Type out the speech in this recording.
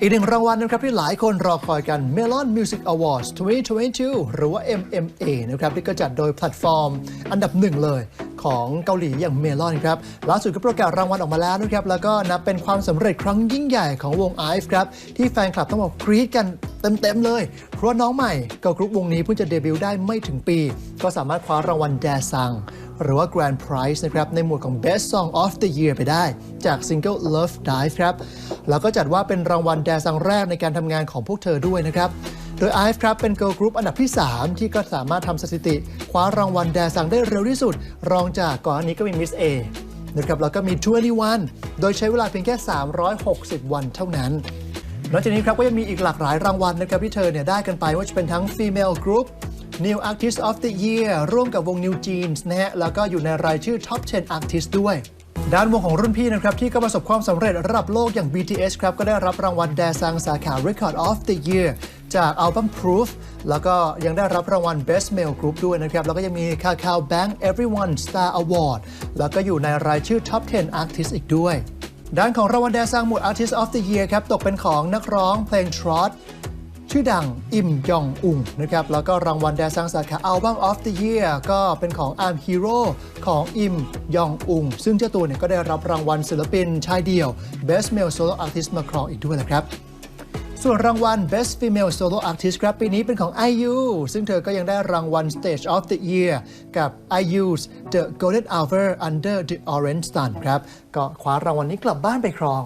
อีกหนึ่งรางวัลนะครับที่หลายคนรอคอยกัน Melon Music Awards 2022 หรือว่า MMA นะครับที่ก็จัดโดยแพลตฟอร์ม อันดับหนึ่งเลยของเกาหลีอย่าง Melon ครับล่าสุดก็ประกาศรางวัลออกมาแล้วนะครับแล้วก็นับเป็นความสำเร็จครั้งยิ่งใหญ่ของวง IVE ครับที่แฟนคลับต้องบอกกรี๊ดกัน เต็มๆเลย เพราะน้องใหม่เกิร์ลกรุ๊ปวงนี้เพิ่งจะเดบิวต์ได้ไม่ถึงปี ก็สามารถคว้ารางวัลแดซังหรือว่า Grand Prize นะครับ ในหมวดของ Best Song of the Year ไปได้ จากซิงเกิล Love Dive ครับ แล้วก็จัดว่าเป็นรางวัลแดซังแรกในการทำงานของพวกเธอด้วยนะครับ โดย IVE ครับ เป็น Girl Group อันดับที่ 3 ที่ก็สามารถทำสถิติ คว้ารางวัลแดซังได้เร็วที่สุด รองจากก่อนอันนี้ก็มี Miss A นะครับแล้วก็มี21 โดยใช้เวลาเพียงแค่ 360 วันเท่านั้น นอกจากนี้ครับก็ยังมีอีกหลากหลายรางวัลนะครับที่เธอเนี่ยได้กันไปว่าจะเป็นทั้ง Female Group New Artist of the Year ร่วมกับวง New Jeans นะฮะแล้วก็อยู่ในรายชื่อ Top 10 Artist ด้วยด้านวงของรุ่นพี่นะครับ ที่ก็ประสบความสำเร็จระดับโลกอย่าง BTS ครับ ก็ได้รับรางวัลแดซังสาขา Record of the Year จากอัลบั้ม Proof แล้วก็ยังได้รับรางวัล Best Male Group ด้วยนะครับ แล้วก็ยังมี Kakao Bank Everyone Star Award แล้วก็อยู่ในรายชื่อ Top 10 Artist อีกด้วย ด้านของรางวัลแดซังหมวด Artist of the Year ครับ ตกเป็นของนักร้องเพลงทรอตชื่อดังอิมยองอุงนะครับ แล้วก็รางวัลแดซังสาขา Album of the Year ก็เป็นของ Arm Hero ของอิมยองอุง ซึ่งเจ้าตัวเนี่ยก็ได้รับรางวัลศิลปินชายเดี่ยว Best Male Solo Artist มาครองอีกด้วยนะครับ ส่วนรางวัล Best Female Solo Artist ครับปีนี้เป็นของ IU ซึ่งเธอก็ยังได้รางวัล Stage of the Year กับ IU's The Golden Hour Under the Orange Sun ครับ ก็คว้ารางวัลนี้กลับบ้านไปครอง